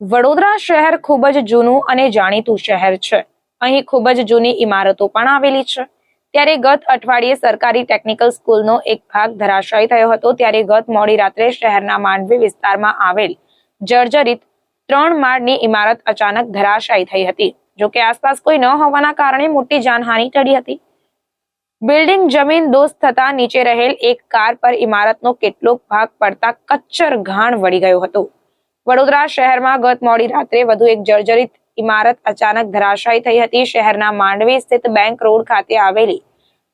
વડોદરા શહેર ખૂબ જ જૂનું અને જાણીતું શહેર છે. અહીં ખૂબ જ જૂની ઇમારતો પણ આવેલી છે. ત્યારે ગત અઠવાડિયે સરકારી ટેકનિકલ સ્કૂલનો એક ભાગ ધરાશાયી થયો હતો. ત્યારે ગત મોડી રાત્રે શહેરના માંડવી વિસ્તારમાં આવેલ જર્જરિત ત્રણ માળની ઇમારત અચાનક ધરાશાયી થઈ હતી. જોકે આસપાસ કોઈ ન હોવાના કારણે મોટી જાનહાનિ ટળી હતી. બિલ્ડિંગ જમીન દોસ્ત થતા નીચે રહેલ એક કાર પર ઇમારતનો કેટલોક ભાગ પડતા કચ્છર ઘાણ વળી ગયો હતો. વડોદરા શહેરમાં ગત મોડી રાત્રે વધુ એક જર્જરિત ઇમારત અચાનક ધરાશાયી થઈ હતી. શહેરના માંડવી સ્થિત બેંક રોડ ખાતે આવેલી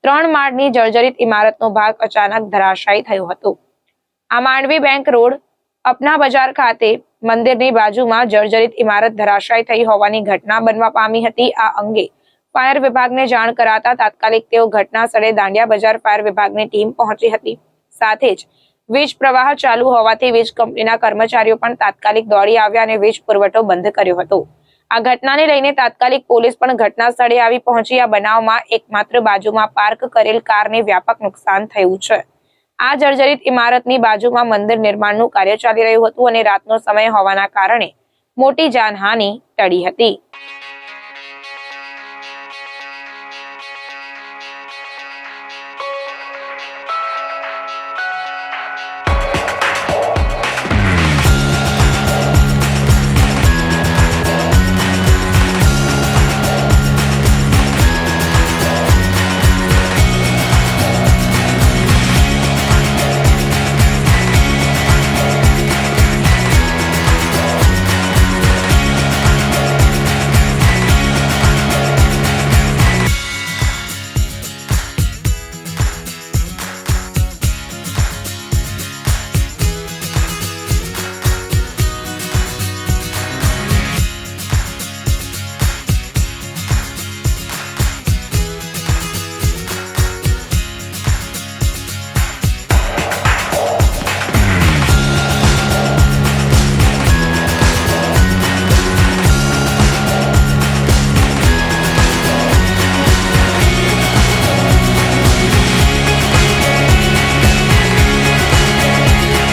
ત્રણ માળની જર્જરિત ઇમારતનો ભાગ અચાનક ધરાશાયી થયો હતો. આ માંડવી બેંક રોડ અપના બજાર ખાતે મંદિરની બાજુમાં જર્જરિત ઇમારત ધરાશાયી થઈ હોવાની ઘટના બનવા પામી હતી. આ અંગે ફાયર વિભાગને જાણ કરાતા તાત્કાલિક તેઓ ઘટના સ્થળે દાંડિયા બજાર ફાયર વિભાગની ટીમ પહોંચી હતી. સાથે જ વીજ પ્રવાહ ચાલુ હોવાથી વીજ કંપનીના કર્મચારીઓ પણ તાત્કાલિક દોડી આવ્યા અને વીજ પુરવઠો બંધ કર્યો હતો. આ ઘટનાને લઈને તાત્કાલિક પોલીસ પણ ઘટના સ્થળે આવી પહોંચી. આ બનાવમાં એકમાત્ર બાજુમાં પાર્ક કરેલ કારને વ્યાપક નુકસાન થયું છે. આ જર્જરિત ઇમારતની બાજુમાં મંદિર નિર્માણનું કાર્ય ચાલી રહ્યું હતું અને રાતનો સમય હોવાના કારણે મોટી જાનહાનિ ટળી હતી.